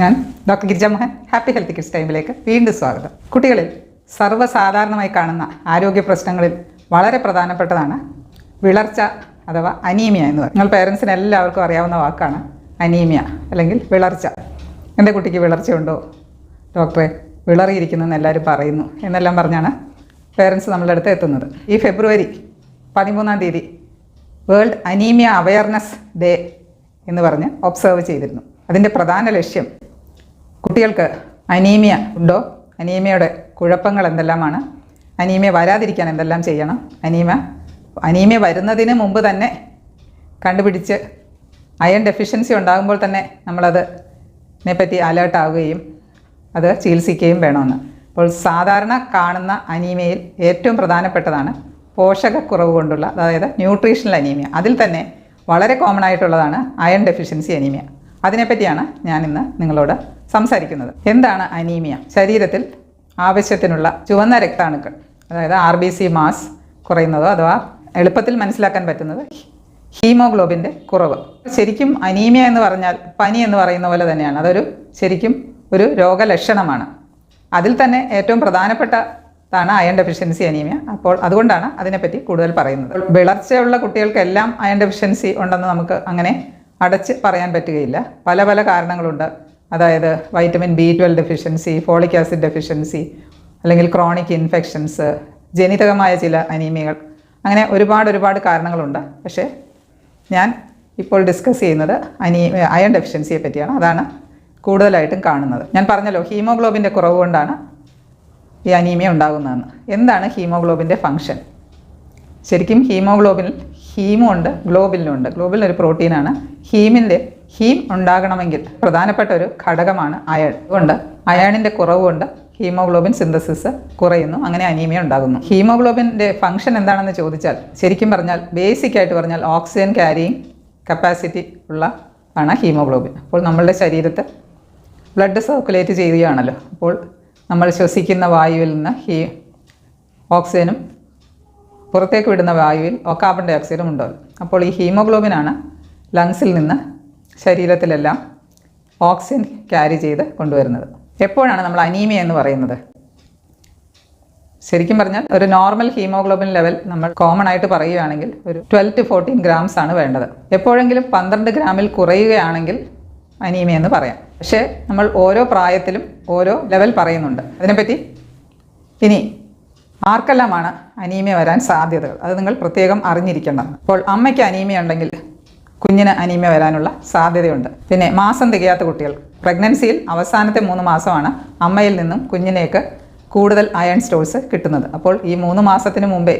ഞാൻ doctor Girija Mohan happy health kids ടൈമിലേക്ക് വീണ്ടും സ്വാഗതം. കുട്ടികളിൽ സർവസാധാരണമായി കാണുന്ന ആരോഗ്യ പ്രശ്നങ്ങളിൽ വളരെ പ്രധാനപ്പെട്ടതാണ് വിളർച്ച അഥവാ അനീമിയ എന്ന് പറയും നിങ്ങൾ പേരൻസിന് എല്ലാവർക്കും അറിയാവുന്ന വാക്കാണ് അനീമിയ അല്ലെങ്കിൽ വിളർച്ച. എന്റെ കുട്ടിക്ക് വിളർച്ചയുണ്ടോ? ഡോക്ടറെ വിളറിയിരിക്കുന്നെന്ന് എല്ലാവരും പറയുന്നു എന്നെല്ലാം പറഞ്ഞാണ് പേരൻസ് നമ്മളുടെ അടുത്ത് എത്തുന്നത്. ഈ ഫെബ്രുവരി പതിമൂന്നാം തീയതി വേൾഡ് അനീമിയ അവയർനെസ് ഡേ എന്ന് പറഞ്ഞ് ഒബ്സർവ് ചെയ്തിരുന്നു. അതിന്റെ പ്രധാന ലക്ഷ്യം കുട്ടികൾക്ക് അനീമിയ ഉണ്ടോ? അനീമിയയുടെ കുഴപ്പങ്ങൾ എന്തെല്ലാമാണ്? അനീമിയ വരാതിരിക്കാൻ എന്തെല്ലാം ചെയ്യണം? അനീമ അനീമിയ വരുന്നതിന് മുമ്പ് തന്നെ കണ്ടുപിടിച്ച് അയൺ ഡെഫിഷ്യൻസി ഉണ്ടാകുമ്പോൾ തന്നെ നമ്മളത് പറ്റി അലേർട്ടാവുകയും അത് ചികിത്സിക്കുകയും വേണമെന്ന്. അപ്പോൾ സാധാരണ കാണുന്ന അനീമിയയിൽ ഏറ്റവും പ്രധാനപ്പെട്ടതാണ് പോഷകക്കുറവ് കൊണ്ടുള്ള അതായത് ന്യൂട്രീഷണൽ അനീമിയ അതിൽ തന്നെ വളരെ കോമൺ ആയിട്ടുള്ളതാണ് അയൺ ഡെഫിഷ്യൻസി അനീമിയ അതിനെപ്പറ്റിയാണ് ഞാനിന്ന് നിങ്ങളോട് സംസാരിക്കുന്നത്. എന്താണ് അനീമിയ? ശരീരത്തിൽ ആവശ്യത്തിനുള്ള ചുവന്ന രക്താണുക്കൾ. അതായത് ആർ ബി സി മാസ് കുറയുന്നതോ അഥവാ എളുപ്പത്തിൽ മനസ്സിലാക്കാൻ പറ്റുന്നത് ഹീമോഗ്ലോബിന്റെ കുറവ്. ശരിക്കും അനീമിയ എന്ന് പറഞ്ഞാൽ പനി എന്ന് പറയുന്ന പോലെ തന്നെയാണ്. അതൊരു ശരിക്കും ഒരു രോഗലക്ഷണമാണ്. അതിൽ തന്നെ ഏറ്റവും പ്രധാനപ്പെട്ടതാണ് അയൺ ഡെഫിഷ്യൻസി അനീമിയ. അപ്പോൾ അതുകൊണ്ടാണ് അതിനെപ്പറ്റി കൂടുതൽ പറയുന്നത്. വിളർച്ചയുള്ള കുട്ടികൾക്കെല്ലാം അയൺ ഡെഫിഷ്യൻസി ഉണ്ടെന്ന് നമുക്ക് അങ്ങനെ അടച്ച് പറയാൻ പറ്റുകയില്ല. പല പല കാരണങ്ങളുണ്ട്. അതായത് vitamin B twelve deficiency folic acid deficiency അല്ലെങ്കിൽ ക്രോണിക് ഇൻഫെക്ഷൻസ് ജനിതകമായ ചില അനീമിയകൾ. അങ്ങനെ ഒരുപാട് ഒരുപാട് കാരണങ്ങളുണ്ട്. പക്ഷേ ഞാൻ ഇപ്പോൾ ഡിസ്കസ് ചെയ്യുന്നത് അനീ അയൺ ഡെഫിഷ്യൻസിയെ പറ്റിയാണ്. അതാണ് കൂടുതലായിട്ടും കാണുന്നത്. ഞാൻ പറഞ്ഞല്ലോ ഹീമോഗ്ലോബിന്റെ കുറവ് കൊണ്ടാണ് ഈ അനീമിയ ഉണ്ടാകുന്നതെന്ന്. എന്താണ് ഹീമോഗ്ലോബിന്റെ ഫങ്ഷൻ ശരിക്കും ഹീമോഗ്ലോബിനിൽ ഹീമുണ്ട് ഗ്ലോബിലിനുണ്ട് ഗ്ലോബിലിനൊരു പ്രോട്ടീനാണ് ഹീമിന്റെ ഹീം ഉണ്ടാകണമെങ്കിൽ പ്രധാനപ്പെട്ട ഒരു ഘടകമാണ് അയൺ. അതുകൊണ്ട് അയണിന്റെ കുറവ് കൊണ്ട് ഹീമോഗ്ലോബിൻ സിന്തസിസ് കുറയുന്നു അങ്ങനെ അനീമിയ ഉണ്ടാകുന്നു. ഹീമോഗ്ലോബിന്റെ ഫംഗ്ഷൻ എന്താണെന്ന് ചോദിച്ചാൽ ശരിക്കും പറഞ്ഞാൽ ബേസിക് ആയിട്ട് പറഞ്ഞാൽ ഓക്സിജൻ ക്യാരിയിങ് കപ്പാസിറ്റി ഉള്ള ആണ് ഹീമോഗ്ലോബിൻ. അപ്പോൾ നമ്മളുടെ ശരീരത്തെ ബ്ലഡ് സർക്കുലേറ്റ് ചെയ്യുകയാണല്ലോ. അപ്പോൾ നമ്മൾ ശ്വസിക്കുന്ന വായുവിൽ നിന്ന് ഹീ ഓക്സിജനും പുറത്തേക്ക് വിടുന്ന വായുവിൽ കാർബൺ ഡൈ ഓക്സൈഡും ഉണ്ടാവും അപ്പോൾ ഈ ഹീമോഗ്ലോബിനാണ് ലങ്സിൽ നിന്ന് ശരീരത്തിലെല്ലാം ഓക്സിജൻ ക്യാരി ചെയ്ത് കൊണ്ടുവരുന്നത്. എപ്പോഴാണ് നമ്മൾ അനീമിയ എന്ന് പറയുന്നത്? ശരിക്കും പറഞ്ഞാൽ ഒരു നോർമൽ ഹീമോഗ്ലോബിൻ ലെവൽ നമ്മൾ കോമൺ ആയിട്ട് പറയുകയാണെങ്കിൽ ഒരു ട്വൽവ് ടു ഫോർട്ടീൻ ഗ്രാംസ് ആണ് വേണ്ടത്. എപ്പോഴെങ്കിലും പന്ത്രണ്ട് ഗ്രാമിൽ കുറയുകയാണെങ്കിൽ അനീമിയ എന്ന് പറയാം. പക്ഷേ നമ്മൾ ഓരോ പ്രായത്തിലും ഓരോ ലെവൽ പറയുന്നുണ്ട്. അതിനെപ്പറ്റി ഇനി ആർക്കെല്ലാമാണ് അനീമിയ വരാൻ സാധ്യതകൾ? അത് നിങ്ങൾ പ്രത്യേകം അറിഞ്ഞിരിക്കേണ്ടതാണ് അപ്പോൾ അമ്മയ്ക്ക് അനീമിയ ഉണ്ടെങ്കിൽ കുഞ്ഞിന് അനീമിയ വരാനുള്ള സാധ്യതയുണ്ട്. പിന്നെ മാസം തികയാത്ത കുട്ടികൾ. പ്രഗ്നൻസിയിൽ അവസാനത്തെ മൂന്ന് മാസമാണ് അമ്മയിൽ നിന്നും കുഞ്ഞിനേക്ക് കൂടുതൽ അയൺ സ്റ്റോഴ്സ് കിട്ടുന്നത്. അപ്പോൾ ഈ മൂന്ന് മാസത്തിന് മുമ്പേ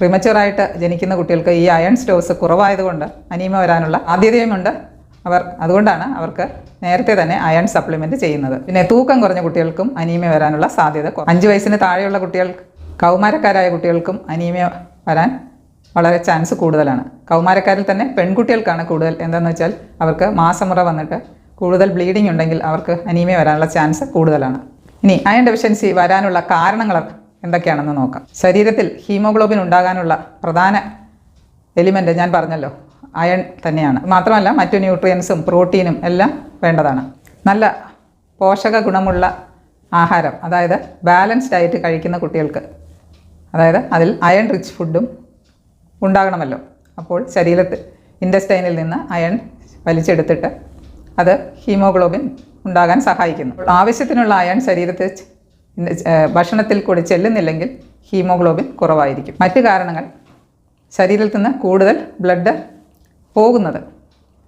പ്രിമച്ചുറായിട്ട് ജനിക്കുന്ന കുട്ടികൾക്ക് ഈ അയൺ സ്റ്റോഴ്സ് കുറവായതുകൊണ്ട് അനീമ വരാനുള്ള സാധ്യതയുമുണ്ട്. അവർ അതുകൊണ്ടാണ് അവർക്ക് നേരത്തെ തന്നെ അയൺ സപ്ലിമെന്റ് ചെയ്യുന്നത്. പിന്നെ തൂക്കം കുറഞ്ഞ കുട്ടികൾക്കും അനീമ വരാനുള്ള സാധ്യത. അഞ്ച് വയസ്സിന് താഴെയുള്ള കുട്ടികൾ കൗമാരക്കാരായ കുട്ടികൾക്കും അനീമിയ വരാൻ വളരെ ചാൻസ് കൂടുതലാണ്. കൗമാരക്കാരിൽ തന്നെ പെൺകുട്ടികൾക്കാണ് കൂടുതൽ എന്താണെന്ന് വെച്ചാൽ അവർക്ക് മാസമുറ വന്നിട്ട് കൂടുതൽ ബ്ലീഡിംഗ് ഉണ്ടെങ്കിൽ അവർക്ക് അനീമിയ വരാനുള്ള ചാൻസ് കൂടുതലാണ്. ഇനി അയൺ ഡെഫിഷ്യൻസി വരാനുള്ള കാരണങ്ങൾ എന്തൊക്കെയാണെന്ന് നോക്കാം. ശരീരത്തിൽ ഹീമോഗ്ലോബിൻ ഉണ്ടാകാനുള്ള പ്രധാന എലിമെന്റ് ഞാൻ പറഞ്ഞല്ലോ അയൺ തന്നെയാണ്. മാത്രമല്ല മറ്റു ന്യൂട്രിയൻസും പ്രോട്ടീനും എല്ലാം വേണ്ടതാണ്. നല്ല പോഷക ഗുണമുള്ള ആഹാരം അതായത് ബാലൻസ്ഡ് ഡയറ്റ് കഴിക്കുന്ന കുട്ടികൾക്ക് അതായത് അതിൽ അയൺ റിച്ച് ഫുഡും ഉണ്ടാകണമല്ലോ. അപ്പോൾ ശരീരത്തിൽ ഇൻഡസ്റ്റൈനിൽ നിന്ന് അയൺ വലിച്ചെടുത്തിട്ട് അത് ഹീമോഗ്ലോബിൻ ഉണ്ടാകാൻ സഹായിക്കുന്നു. ആവശ്യത്തിനുള്ള അയൺ ശരീരത്തിൽ ഭക്ഷണത്തിൽ കൂടി ചെല്ലുന്നില്ലെങ്കിൽ ഹീമോഗ്ലോബിൻ കുറവായിരിക്കും. മറ്റു കാരണങ്ങൾ ശരീരത്തിൽ നിന്ന് കൂടുതൽ ബ്ലഡ് പോകുന്നത്.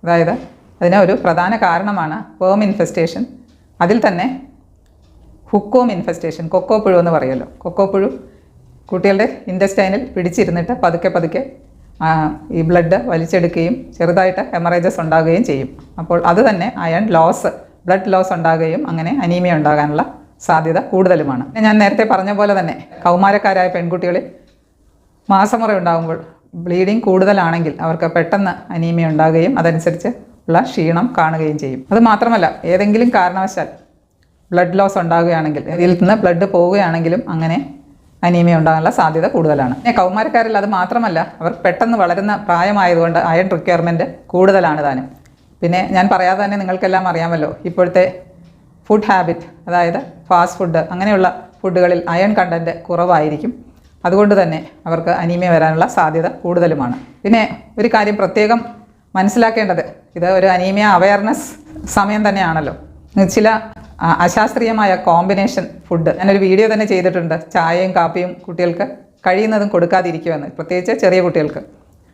അതായത് അതിന് ഒരു പ്രധാന കാരണമാണ് പേം ഇൻഫെസ്റ്റേഷൻ അതിൽ തന്നെ ഹുക്കോം ഇൻഫെസ്റ്റേഷൻ കൊക്കോ പുഴു എന്ന് പറയുമല്ലോ. കൊക്കോ പുഴു കുട്ടികളുടെ ഇൻഡസ്റ്റൈനിൽ പിടിച്ചിരുന്നിട്ട് പതുക്കെ പതുക്കെ ഈ ബ്ലഡ് വലിച്ചെടുക്കുകയും ചെറുതായിട്ട് ഹെമറേജസ് ഉണ്ടാകുകയും ചെയ്യും. അപ്പോൾ അത് തന്നെ അയൺ ലോസ് ബ്ലഡ് ലോസ് ഉണ്ടാകുകയും അങ്ങനെ അനീമിയ ഉണ്ടാകാനുള്ള സാധ്യത കൂടുതലുമാണ്. ഞാൻ നേരത്തെ പറഞ്ഞ പോലെ തന്നെ കൗമാരക്കാരായ പെൺകുട്ടികളിൽ മാസമുറ ഉണ്ടാകുമ്പോൾ ബ്ലീഡിങ് കൂടുതലാണെങ്കിൽ അവർക്ക് പെട്ടെന്ന് അനീമിയ ഉണ്ടാകുകയും അതനുസരിച്ച് ഉള്ള ക്ഷീണം കാണുകയും ചെയ്യും. അത് മാത്രമല്ല ഏതെങ്കിലും കാരണവശാൽ ബ്ലഡ് ലോസ് ഉണ്ടാകുകയാണെങ്കിൽ ഇതിൽ നിന്ന് ബ്ലഡ് പോവുകയാണെങ്കിലും അങ്ങനെ അനീമിയ ഉണ്ടാകാനുള്ള സാധ്യത കൂടുതലാണ്. പിന്നെ കൗമാരക്കാരിൽ അത് മാത്രമല്ല അവർ പെട്ടെന്ന് വളരുന്ന പ്രായമായതുകൊണ്ട് അയൺ റിക്വയർമെന്റ് കൂടുതലാണ് താനും. പിന്നെ ഞാൻ പറയാതെ തന്നെ നിങ്ങൾക്കെല്ലാം അറിയാമല്ലോ ഇപ്പോഴത്തെ ഫുഡ് ഹാബിറ്റ് അതായത് ഫാസ്റ്റ് ഫുഡ് അങ്ങനെയുള്ള ഫുഡുകളിൽ അയൺ കണ്ടന്റ് കുറവായിരിക്കും. അതുകൊണ്ട് തന്നെ അവർക്ക് അനീമിയ വരാനുള്ള സാധ്യത കൂടുതലുമാണ്. പിന്നെ ഒരു കാര്യം പ്രത്യേകം മനസ്സിലാക്കേണ്ടത് ഇത് ഒരു അനീമിയ അവയർനെസ് സമയം തന്നെയാണല്ലോ. ചില അശാസ്ത്രീയമായ കോമ്പിനേഷൻ ഫുഡ്. ഞാനൊരു വീഡിയോ തന്നെ ചെയ്തിട്ടുണ്ട്. ചായയും കാപ്പിയും കുട്ടികൾക്ക് കഴിയുന്നതും കൊടുക്കാതിരിക്കുമെന്ന്. പ്രത്യേകിച്ച് ചെറിയ കുട്ടികൾക്ക്.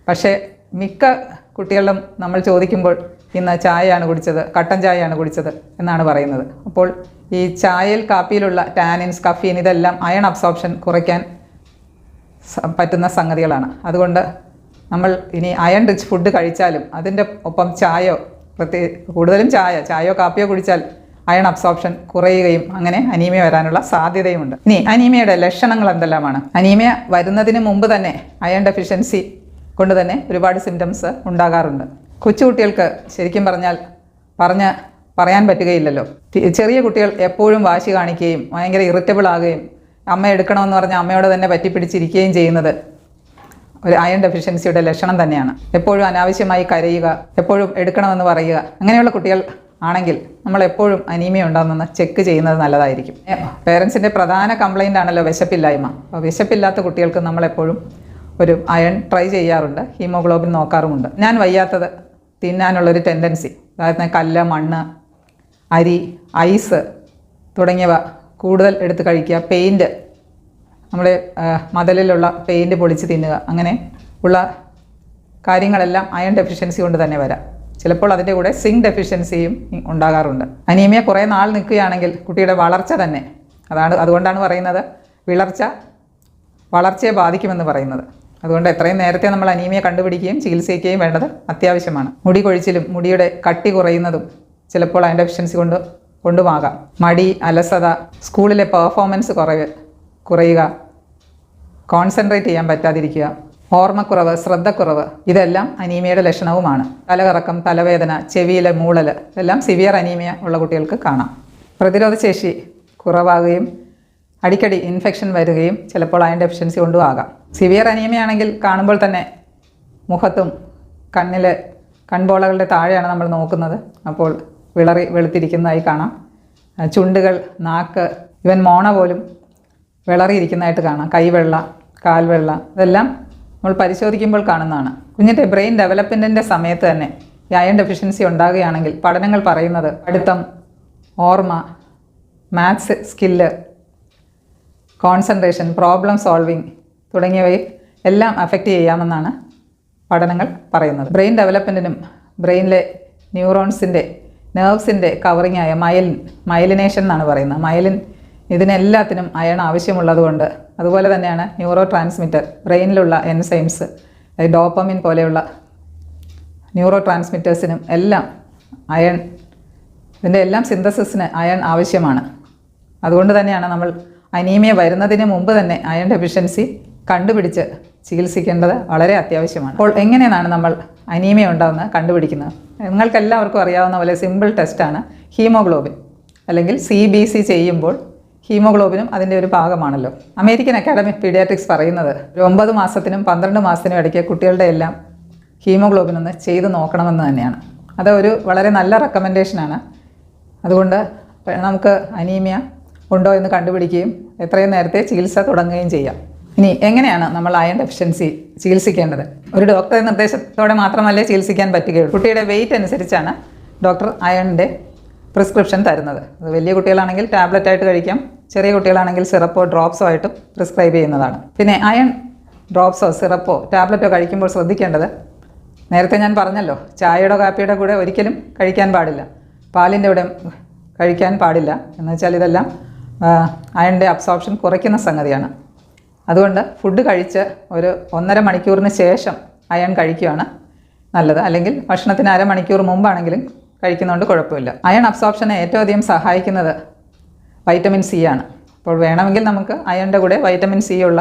പക്ഷേ മിക്ക കുട്ടികളും നമ്മൾ ചോദിക്കുമ്പോൾ ഇന്ന് ചായയാണ് കുടിച്ചത് കട്ടൻ ചായയാണ് കുടിച്ചത് എന്നാണ് പറയുന്നത്. അപ്പോൾ ഈ ചായയിൽ കാപ്പിയിലുള്ള ടാനിൻസ് കഫീൻ ഇതെല്ലാം അയൺ അബ്സോർപ്ഷൻ കുറയ്ക്കാൻ പറ്റുന്ന സംഗതികളാണ്. അതുകൊണ്ട് നമ്മൾ ഇനി അയൺ റിച്ച് ഫുഡ് കഴിച്ചാലും അതിന്റെ ഒപ്പം ചായയോ പ്രത്യേക കൂടുതലും ചായ ചായയോ കാപ്പിയോ കുടിച്ചാൽ അയൺ അബ്സോർപ്ഷൻ കുറയുകയും അങ്ങനെ അനീമിയ വരാനുള്ള സാധ്യതയുമുണ്ട്. ഇനി അനീമിയയുടെ ലക്ഷണങ്ങൾ എന്തെല്ലാമാണ്? അനീമിയ വരുന്നതിന് മുമ്പ് തന്നെ അയൺ ഡെഫിഷ്യൻസി കൊണ്ട് തന്നെ ഒരുപാട് സിംറ്റംസ് ഉണ്ടാകാറുണ്ട്. കൊച്ചുകുട്ടികൾക്ക് ശരിക്കും പറഞ്ഞാൽ പറഞ്ഞ് പറയാൻ പറ്റുകയില്ലല്ലോ. ചെറിയ കുട്ടികൾ എപ്പോഴും വാശി കാണിക്കുകയും ഭയങ്കര ഇറിറ്റബിൾ ആകുകയും അമ്മ എടുക്കണമെന്ന് പറഞ്ഞാൽ അമ്മയോട് തന്നെ പറ്റിപ്പിടിച്ചിരിക്കുകയും ചെയ്യുന്നത് ഒരു അയൺ ഡെഫിഷ്യൻസിയുടെ ലക്ഷണം തന്നെയാണ്. എപ്പോഴും അനാവശ്യമായി കരയുക എപ്പോഴും എടുക്കണമെന്ന് പറയുക അങ്ങനെയുള്ള കുട്ടികൾ ആണെങ്കിൽ നമ്മൾ എപ്പോഴും അനീമിയ ഉണ്ടോയെന്ന് ചെക്ക് ചെയ്യുന്നത് നല്ലതായിരിക്കും. പേരൻസിന്റെ പ്രധാന കംപ്ലൈന്റ് ആണല്ലോ വിശപ്പില്ലായ്മ. അപ്പോൾ വിശപ്പില്ലാത്ത കുട്ടികൾക്ക് നമ്മളെപ്പോഴും ഒരു അയൺ ട്രൈ ചെയ്യാറുണ്ട്. ഹീമോഗ്ലോബിൻ നോക്കാറുമുണ്ട്. ഞാൻ വയ്യാത്തത് തിന്നാനുള്ളൊരു ടെൻഡൻസി അതായത് കല്ല് മണ്ണ് അരി ഐസ് തുടങ്ങിയവ കൂടുതൽ എടുത്ത് കഴിക്കുക. പെയിന്റ് നമ്മുടെ മതിലിലുള്ള പെയിന്റ് പൊളിച്ച് തിന്നുക. അങ്ങനെ ഉള്ള കാര്യങ്ങളെല്ലാം അയൺ ഡെഫിഷ്യൻസി കൊണ്ട് തന്നെ വരാം. ചിലപ്പോൾ അതിന്റെ കൂടെ സിങ്ക് ഡെഫിഷ്യൻസിയും ഉണ്ടാകാറുണ്ട്. അനീമിയ കുറേ നാൾ നിൽക്കുകയാണെങ്കിൽ കുട്ടിയുടെ വളർച്ച തന്നെ. അതാണ് അതുകൊണ്ടാണ് പറയുന്നത് വിളർച്ച വളർച്ചയെ ബാധിക്കുമെന്ന് പറയുന്നത്. അതുകൊണ്ട് എത്രയും നേരത്തെ നമ്മൾ അനീമിയ കണ്ടുപിടിക്കുകയും ചികിത്സിക്കുകയും വേണ്ടത് അത്യാവശ്യമാണ്. മുടി കൊഴിച്ചിലും മുടിയുടെ കട്ടി കുറയുന്നതും ചിലപ്പോൾ അതിന്റെ ഡെഫിഷ്യൻസി കൊണ്ട് കൊണ്ടുമാകാം. മടി അലസത സ്കൂളിലെ പെർഫോമൻസ് കുറവ് കുറയുക കോൺസെൻട്രേറ്റ് ചെയ്യാൻ പറ്റാതിരിക്കുക ഓർമ്മക്കുറവ് ശ്രദ്ധക്കുറവ് ഇതെല്ലാം അനീമിയയുടെ ലക്ഷണവുമാണ്. തലകറക്കം തലവേദന ചെവിയിലെ മൂളൽ ഇതെല്ലാം സിവിയർ അനീമിയ ഉള്ള കുട്ടികൾക്ക് കാണാം. പ്രതിരോധശേഷി കുറവാകുകയും അടിക്കടി ഇൻഫെക്ഷൻ വരികയും ചിലപ്പോൾ അയൺ ഡെഫിഷ്യൻസി കൊണ്ടും ആകാം. സിവിയർ അനീമിയ ആണെങ്കിൽ കാണുമ്പോൾ തന്നെ മുഖത്തും കണ്ണിലെ കൺപോളകളുടെ താഴെയാണ് നമ്മൾ നോക്കുന്നത്. അപ്പോൾ വിളറി വെളുത്തിരിക്കുന്നതായി കാണാം. ചുണ്ടുകൾ നാക്ക് ഇവൻ മോണ പോലും വിളറിയിരിക്കുന്നതായിട്ട് കാണാം. കൈവെള്ള കാൽവെള്ള ഇതെല്ലാം നമ്മൾ പരിശോധിക്കുമ്പോൾ കാണുന്നതാണ്. കുഞ്ഞിന്റെ ബ്രെയിൻ ഡെവലപ്മെന്റിന്റെ സമയത്ത് തന്നെ അയൺ ഡെഫിഷ്യൻസി ഉണ്ടാകുകയാണെങ്കിൽ പഠനങ്ങൾ പറയുന്നത് പഠിത്തം ഓർമ്മ maths skill concentration problem solving തുടങ്ങിയവയെ എല്ലാം അഫക്റ്റ് ചെയ്യാമെന്നാണ് പഠനങ്ങൾ പറയുന്നത്. ബ്രെയിൻ ഡെവലപ്മെന്റിനും ബ്രെയിനിലെ ന്യൂറോൺസിന്റെ നെർവ്സിന്റെ കവറിങ് ആയ മയലിൻ മയലിനേഷൻ എന്നാണ് പറയുന്നത്. മയലിൻ ഇതിനെല്ലാത്തിനും അയൺ ആവശ്യമുള്ളതുകൊണ്ട് അതുപോലെ തന്നെയാണ് ന്യൂറോ ട്രാൻസ്മിറ്റർ ബ്രെയിനിലുള്ള എൻസൈംസ് ഡോപ്പമിൻ പോലെയുള്ള ന്യൂറോ ട്രാൻസ്മിറ്റേഴ്സിനും എല്ലാം അയൺ ഇതിന്റെ എല്ലാം സിന്തസിസിന് അയൺ ആവശ്യമാണ്. അതുകൊണ്ട് തന്നെയാണ് നമ്മൾ അനീമിയ വരുന്നതിന് മുമ്പ് തന്നെ അയൺ ഡെഫിഷ്യൻസി കണ്ടുപിടിച്ച് ചികിത്സിക്കേണ്ടത് വളരെ അത്യാവശ്യമാണ്. അപ്പോൾ എങ്ങനെയാണ് നമ്മൾ അനീമിയ ഉണ്ടാകുന്നത് കണ്ടുപിടിക്കുന്നത്? നിങ്ങൾക്കെല്ലാവർക്കും അറിയാവുന്ന പോലെ സിമ്പിൾ ടെസ്റ്റാണ് ഹീമോഗ്ലോബിൻ. അല്ലെങ്കിൽ സി ബി സി ചെയ്യുമ്പോൾ ഹീമോഗ്ലോബിനും അതിന്റെ ഒരു ഭാഗമാണല്ലോ. അമേരിക്കൻ അക്കാഡമി പീഡിയാട്രിക്സ് പറയുന്നത് ഒരു ഒമ്പത് മാസത്തിനും പന്ത്രണ്ട് മാസത്തിനും ഇടയ്ക്ക് കുട്ടികളുടെ എല്ലാം ഹീമോഗ്ലോബിൻ ഒന്ന് ചെയ്ത് നോക്കണമെന്ന് തന്നെയാണ്. അത് ഒരു വളരെ നല്ല റെക്കമെൻഡേഷനാണ് അതുകൊണ്ട് നമുക്ക് അനീമിയ ഉണ്ടോ എന്ന് കണ്ടുപിടിക്കുകയും എത്രയും നേരത്തെ ചികിത്സ തുടങ്ങുകയും ചെയ്യാം. ഇനി എങ്ങനെയാണ് നമ്മൾ അയൺ ഡെഫിഷ്യൻസി ചികിത്സിക്കേണ്ടത്? ഒരു ഡോക്ടറെ നിർദ്ദേശത്തോടെ മാത്രമല്ലേ ചികിത്സിക്കാൻ പറ്റുകയുള്ളൂ. കുട്ടിയുടെ വെയിറ്റ് അനുസരിച്ചാണ് ഡോക്ടർ അയണിന്റെ പ്രിസ്ക്രിപ്ഷൻ തരുന്നത്. അത് വലിയ കുട്ടികളാണെങ്കിൽ ടാബ്ലറ്റ് ആയിട്ട് കഴിക്കാം ചെറിയ കുട്ടികളാണെങ്കിൽ സിറപ്പോ ഡ്രോപ്സോ ആയിട്ടും പ്രിസ്ക്രൈബ് ചെയ്യുന്നതാണ്. പിന്നെ അയൺ ഡ്രോപ്സോ സിറപ്പോ ടാബ്ലറ്റോ കഴിക്കുമ്പോൾ ശ്രദ്ധിക്കേണ്ടത് നേരത്തെ ഞാൻ പറഞ്ഞല്ലോ ചായയുടെ കാപ്പിയുടെ കൂടെ ഒരിക്കലും കഴിക്കാൻ പാടില്ല. പാലിന്റെ കൂടെ കഴിക്കാൻ പാടില്ല. എന്ന് വെച്ചാൽ ഇതെല്ലാം അയണിന്റെ അബ്സോർപ്ഷൻ കുറയ്ക്കുന്ന സംഗതിയാണ്. അതുകൊണ്ട് ഫുഡ് കഴിച്ച് ഒരു ഒന്നര മണിക്കൂറിന് ശേഷം അയൺ കഴിക്കുകയാണ് നല്ലത്. അല്ലെങ്കിൽ ഭക്ഷണത്തിന് അരമണിക്കൂർ മുമ്പാണെങ്കിലും കഴിക്കുന്നതുകൊണ്ട് കുഴപ്പമില്ല. അയൺ അബ്സോർപ്ഷനെ ഏറ്റവും അധികം സഹായിക്കുന്നത് വൈറ്റമിൻ സി ആണ്. അപ്പോൾ വേണമെങ്കിൽ നമുക്ക് അയണിന്റെ കൂടെ വൈറ്റമിൻ സി ഉള്ള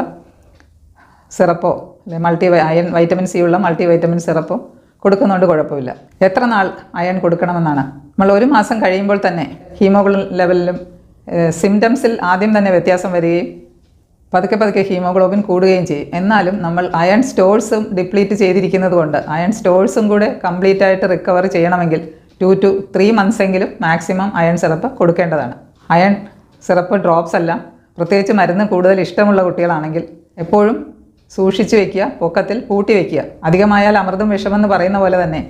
സിറപ്പോ അല്ലെ മൾട്ടി അയൺ വൈറ്റമിൻ സി ഉള്ള മൾട്ടി വൈറ്റമിൻ സിറപ്പോ കൊടുക്കുന്നതുകൊണ്ട് കുഴപ്പമില്ല. എത്ര നാൾ അയൺ കൊടുക്കണമെന്നാണ്. നമ്മൾ ഒരു മാസം കഴിയുമ്പോൾ തന്നെ ഹീമോഗ്ലോബിൻ ലെവലിലും സിംറ്റംസിൽ ആദ്യം തന്നെ വ്യത്യാസം വരികയും പതുക്കെ പതുക്കെ ഹീമോഗ്ലോബിൻ കൂടുകയും ചെയ്യും. എന്നാലും നമ്മൾ അയൺ സ്റ്റോഴ്സും ഡിപ്ലീറ്റ് ചെയ്തിരിക്കുന്നത് കൊണ്ട് അയൺ സ്റ്റോഴ്സും കൂടെ കംപ്ലീറ്റ് ആയിട്ട് റിക്കവർ ചെയ്യണമെങ്കിൽ ടു ടു ത്രീ മന്ത്സ് എങ്കിലും മാക്സിമം അയൺ സിറപ്പ് കൊടുക്കേണ്ടതാണ്. അയൺ സിറപ്പ് ഡ്രോപ്സ് എല്ലാം. പ്രത്യേകിച്ച് മരുന്ന് കൂടുതൽ ഇഷ്ടമുള്ള കുട്ടികളാണെങ്കിൽ എപ്പോഴും സൂക്ഷിച്ചു വെക്കുക പൊക്കത്തിൽ പൂട്ടി വെക്കുക. അധികമായാൽ അമൃതം വിഷമെന്ന് പറയുന്ന പോലെ തന്നെ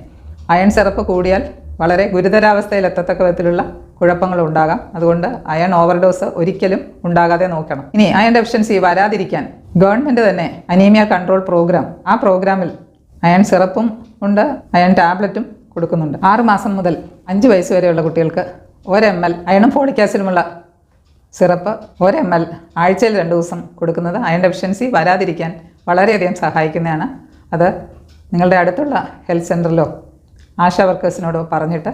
അയൺ സിറപ്പ് കൂടിയാൽ വളരെ ഗുരുതരാവസ്ഥയിൽ എത്തത്തക്ക വിധത്തിലുള്ള കുഴപ്പങ്ങൾ ഉണ്ടാകാം. അതുകൊണ്ട് അയൺ ഓവർഡോസ് ഒരിക്കലും ഉണ്ടാകാതെ നോക്കണം. ഇനി അയൺ ഡെഫിഷ്യൻസി വരാതിരിക്കാൻ ഗവൺമെന്റ് തന്നെ അനീമിയ കൺട്രോൾ പ്രോഗ്രാം ആ പ്രോഗ്രാമിൽ അയൺ സിറപ്പും ഉണ്ട് അയൺ ടാബ്ലറ്റും കൊടുക്കുന്നുണ്ട്. ആറ് മാസം മുതൽ അഞ്ച് വയസ്സ് വരെയുള്ള കുട്ടികൾക്ക് ഒരു എം എൽ അയണും ഫോളിക് ആസിഡുമുള്ള സിറപ്പ് ഒരു എം എൽ ആഴ്ചയിൽ രണ്ട് ദിവസം കൊടുക്കുന്നത് അയൺ ഡെഫിഷ്യൻസി വരാതിരിക്കാൻ വളരെയധികം സഹായിക്കുന്നതാണ്. അത് നിങ്ങളുടെ അടുത്തുള്ള ഹെൽത്ത് സെന്ററിലോ ആശാ വർക്കേഴ്സിനോടോ പറഞ്ഞിട്ട്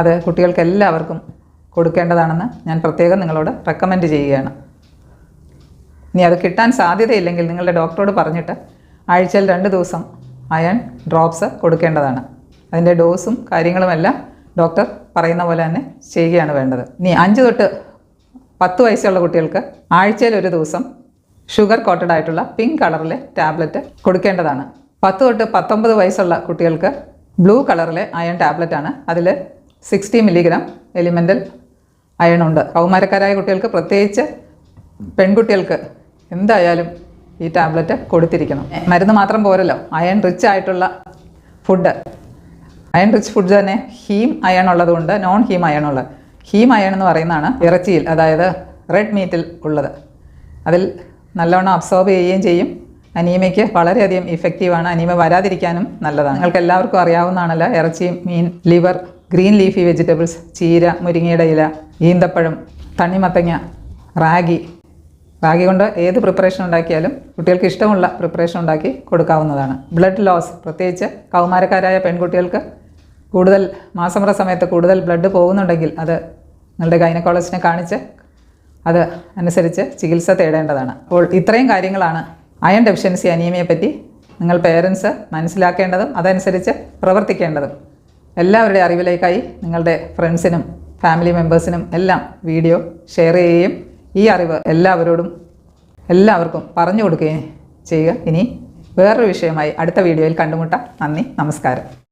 അത് കുട്ടികൾക്ക് എല്ലാവർക്കും കൊടുക്കേണ്ടതാണെന്ന് ഞാൻ പ്രത്യേകം നിങ്ങളോട് റെക്കമെൻഡ് ചെയ്യുകയാണ്. ഇനി അത് കിട്ടാൻ സാധ്യതയില്ലെങ്കിൽ നിങ്ങളുടെ ഡോക്ടറോട് പറഞ്ഞിട്ട് ആഴ്ചയിൽ രണ്ട് ദിവസം അയൺ ഡ്രോപ്സ് കൊടുക്കേണ്ടതാണ്. അതിന്റെ ഡോസും കാര്യങ്ങളുമെല്ലാം ഡോക്ടർ പറയുന്ന പോലെ തന്നെ ചെയ്യുകയാണ് വേണ്ടത്. ഇനി അഞ്ച് തൊട്ട് പത്ത് വയസ്സുള്ള കുട്ടികൾക്ക് ആഴ്ചയിൽ ഒരു ദിവസം ഷുഗർ കോട്ടഡ് ആയിട്ടുള്ള പിങ്ക് കളറിലെ ടാബ്ലറ്റ് കൊടുക്കേണ്ടതാണ്. പത്ത് തൊട്ട് പത്തൊമ്പത് വയസ്സുള്ള കുട്ടികൾക്ക് ബ്ലൂ കളറിലെ അയൺ ടാബ്ലറ്റ് ആണ് അതിൽ സിക്സ്റ്റി മില്ലിഗ്രാം എലിമെന്റൽ അയൺ ഉണ്ട്. കൗമാരക്കാരായ കുട്ടികൾക്ക് പ്രത്യേകിച്ച് പെൺകുട്ടികൾക്ക് എന്തായാലും ഈ ടാബ്ലറ്റ് കൊടുത്തിരിക്കണം. മരുന്ന് മാത്രം പോരല്ലോ. അയൺ റിച്ച് ആയിട്ടുള്ള ഫുഡ് അയൺ റിച്ച് ഫുഡ് തന്നെ ഹീം അയൺ ഉള്ളതുകൊണ്ട് നോൺ ഹീം അയൺ ഉള്ളത്. ഹീം അയൺ എന്ന് പറയുന്നതാണ് ഇറച്ചിയിൽ അതായത് റെഡ് മീറ്റിൽ ഉള്ളത്. അതിൽ നല്ലവണ്ണം അബ്സോർബ് ചെയ്യുകയും ചെയ്യും. അനീമയ്ക്ക് വളരെയധികം ഇഫക്റ്റീവാണ് അനീമ വരാതിരിക്കാനും നല്ലതാണ്. നിങ്ങൾക്ക് എല്ലാവർക്കും അറിയാവുന്നതാണല്ലോ ഇറച്ചി മീൻ ലിവർ ഗ്രീൻ ലീഫി വെജിറ്റബിൾസ് ചീര മുരിങ്ങയുടെ ഇല ഈന്തപ്പഴം തണ്ണിമത്തങ്ങ റാഗി. റാഗി കൊണ്ട് ഏത് പ്രിപ്പറേഷൻ ഉണ്ടാക്കിയാലും കുട്ടികൾക്ക് ഇഷ്ടമുള്ള പ്രിപ്പറേഷൻ ഉണ്ടാക്കി കൊടുക്കാവുന്നതാണ്. ബ്ലഡ് ലോസ് പ്രത്യേകിച്ച് കൗമാരക്കാരായ പെൺകുട്ടികൾക്ക് കൂടുതൽ മാസമുറ സമയത്ത് കൂടുതൽ ബ്ലഡ് പോകുന്നുണ്ടെങ്കിൽ അത് നിങ്ങളുടെ ഗൈനക്കോളജിനെ കാണിച്ച് അത് അനുസരിച്ച് ചികിത്സ തേടേണ്ടതാണ്. അപ്പോൾ ഇത്രയും കാര്യങ്ങളാണ് അയൺ ഡെഫിഷ്യൻസി അനീമിയെ പറ്റി നിങ്ങൾ പേരൻസ് മനസ്സിലാക്കേണ്ടതും അതനുസരിച്ച് പ്രവർത്തിക്കേണ്ടതും. എല്ലാവരുടെ അറിവിലേക്കായി നിങ്ങളുടെ ഫ്രണ്ട്സിനും ഫാമിലി മെമ്പേഴ്സിനും എല്ലാം വീഡിയോ ഷെയർ ചെയ്യുകയും ഈ അറിവ് എല്ലാവരോടും എല്ലാവർക്കും പറഞ്ഞു കൊടുക്കുകയും ചെയ്യുക. ഇനി വേറൊരു വിഷയമായി അടുത്ത വീഡിയോയിൽ കണ്ടുമുട്ടാം. നന്ദി നമസ്കാരം.